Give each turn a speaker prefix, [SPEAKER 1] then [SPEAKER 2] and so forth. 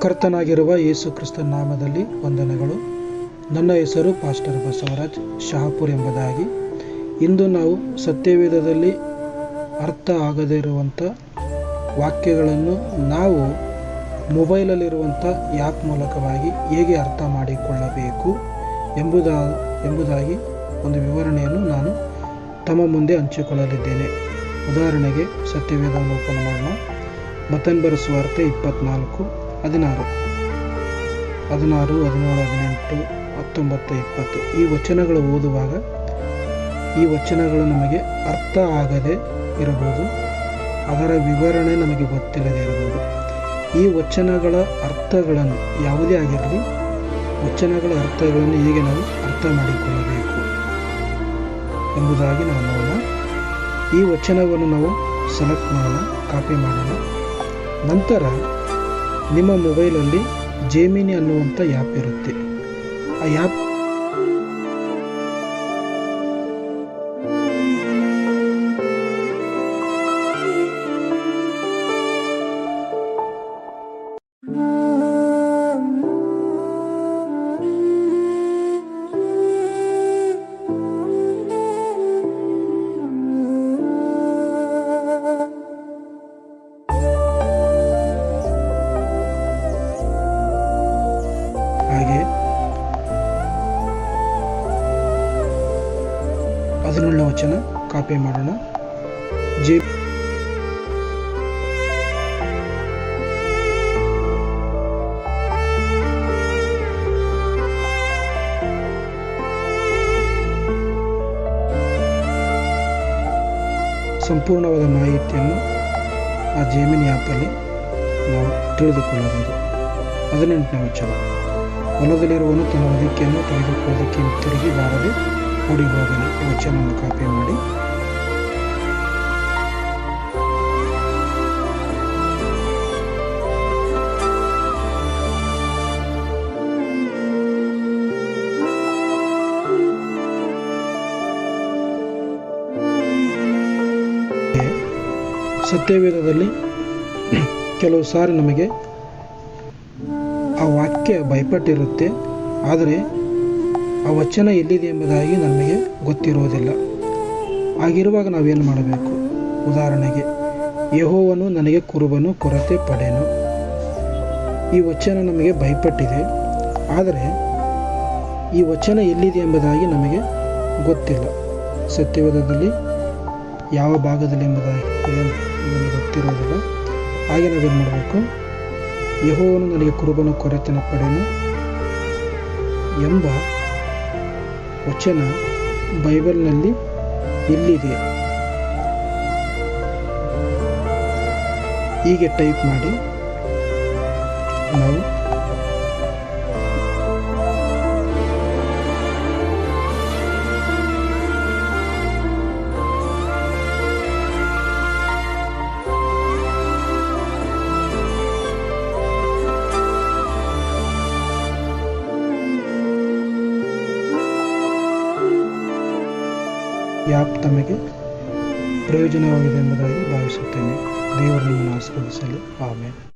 [SPEAKER 1] ಕರ್ತನಾಗಿರುವ ಯೇಸು ಕ್ರಿಸ್ತ ನಾಮದಲ್ಲಿ ವಂದನೆಗಳು. ನನ್ನ ಹೆಸರು ಪಾಸ್ಟರ್ ಬಸವರಾಜ್ ಶಹಾಪುರ್ ಎಂಬುದಾಗಿ. ಇಂದು ನಾವು ಸತ್ಯವೇದದಲ್ಲಿ ಅರ್ಥ ಆಗದೇ ಇರುವಂಥ ವಾಕ್ಯಗಳನ್ನು ನಾವು ಮೊಬೈಲಲ್ಲಿರುವಂಥ ಆ್ಯಪ್ ಮೂಲಕವಾಗಿ ಹೇಗೆ ಅರ್ಥ ಮಾಡಿಕೊಳ್ಳಬೇಕು ಎಂಬುದಾ, ಎಂಬುದಾಗಿ ಒಂದು ವಿವರಣೆಯನ್ನು ನಾನು ತಮ್ಮ ಮುಂದೆ ಹಂಚಿಕೊಳ್ಳಲಿದ್ದೇನೆ. ಉದಾಹರಣೆಗೆ ಸತ್ಯವೇದವನ್ನು ಓಪನ್ ಮಾಡೋಣ. ಮತನ್ ಸ್ವಾರ್ಥ ಇಪ್ಪತ್ನಾಲ್ಕು. ಹದಿನಾರು. ಹದಿನಾರು, ಹದಿನೇಳು, ಹದಿನೆಂಟು, ಹತ್ತೊಂಬತ್ತು, ಇಪ್ಪತ್ತು. ಈ ವಚನಗಳು ಓದುವಾಗ ಈ ವಚನಗಳು ನಮಗೆ ಅರ್ಥ ಆಗದೆ ಇರಬಹುದು. ಅದರ ವಿವರಣೆ ನಮಗೆ ಗೊತ್ತಿಲ್ಲದೆ ಇರಬಹುದು. ಈ ವಚನಗಳ ಅರ್ಥಗಳನ್ನು ಯಾವುದೇ ಆಗಿರಲಿ, ವಚನಗಳ ಅರ್ಥಗಳನ್ನು ಹೇಗೆ ನಾವು ಅರ್ಥ ಮಾಡಿಕೊಳ್ಳಬೇಕು ಎಂಬುದಾಗಿ ನಾವು ನೋಡೋಣ. ಈ ವಚನವನ್ನು ನಾವು ಸೆಲೆಕ್ಟ್ ಮಾಡೋಣ ಕಾಪಿ ಮಾಡೋಣ. ನಂತರ ನಿಮ್ಮ ಮೊಬೈಲಲ್ಲಿ ಜೇಮಿನಿ ಅನ್ನುವಂಥ ಆ್ಯಪ್ ಇರುತ್ತೆ. ಆ ಆ್ಯಪ್ ವಚನ ಕಾಪಿ ಮಾಡೋಣ. ಜೇ ಸಂಪೂರ್ಣವಾದ ಮಾಹಿತಿಯನ್ನು ಆ ಜೇಮಿನಿ ಆ್ಯಪಲ್ಲಿ ನಾವು ತಿಳಿದುಕೊಳ್ಳಬಹುದು. ಹದಿನೆಂಟನೇ ವಚನ ಹೊಲದಲ್ಲಿರುವನು ತನ್ನ ಹೊದಿಕೆಯನ್ನು ತೆಗೆದುಕೊಳ್ಳೋದಕ್ಕೆ ತಿರುಗಿ ಬಾರದೆ ಹೋಗಲಿ ಈ ವಚನವನ್ನು ಕಾಪಿ ಮಾಡಿ. ಸತ್ಯವೇದದಲ್ಲಿ ಕೆಲವು ಸಾರಿ ನಮಗೆ ಆ ವಾಕ್ಯ ಭಯಪಟ್ಟಿರುತ್ತೆ. ಆದರೆ ಆ ವಚನ ಎಲ್ಲಿದೆ ಎಂಬುದಾಗಿ ನಮಗೆ ಗೊತ್ತಿರುವುದಿಲ್ಲ. ಆಗಿರುವಾಗ ನಾವೇನು ಮಾಡಬೇಕು? ಉದಾಹರಣೆಗೆ, ಯಹೋವನು ನನಗೆ ಕುರುಬನು, ಕೊರತೆ ಪಡೆನು. ಈ ವಚನ ನಮಗೆ ಭಯಪಟ್ಟಿದೆ. ಆದರೆ, ಈ ವಚನ ಎಲ್ಲಿದೆ ಎಂಬುದಾಗಿ ನಮಗೆ ಗೊತ್ತಿಲ್ಲ. ಸತ್ಯವೇದದಲ್ಲಿ ಯಾವ ಭಾಗದಲ್ಲಿ ಎಂಬುದಾಗಿ ನಮಗೆ ಗೊತ್ತಿರೋದಿಲ್ಲ ಹಾಗೆ ನಾವೇನು ಮಾಡಬೇಕು? ಯಹೋವನು ನನಗೆ ಕುರುಬನ ಕೊರತೆನ ಪಡೆನು ಎಂಬ ವಚನ ಬೈಬಲ್ನಲ್ಲಿ ಎಲ್ಲಿದೆ? ಹೀಗೆ ಟೈಪ್ ಮಾಡಿ. ನಾವು ಆ್ಯಪ್ ತಮಗೆ ಪ್ರಯೋಜನವಾಗಿದೆ ಎಂಬುದಾಗಿ ಭಾವಿಸುತ್ತೇನೆ. ದೇವರನ್ನು ನಿಮ್ಮನ್ನು ಆಸ್ವಾದಿಸಲಿ ಆಮೇಲೆ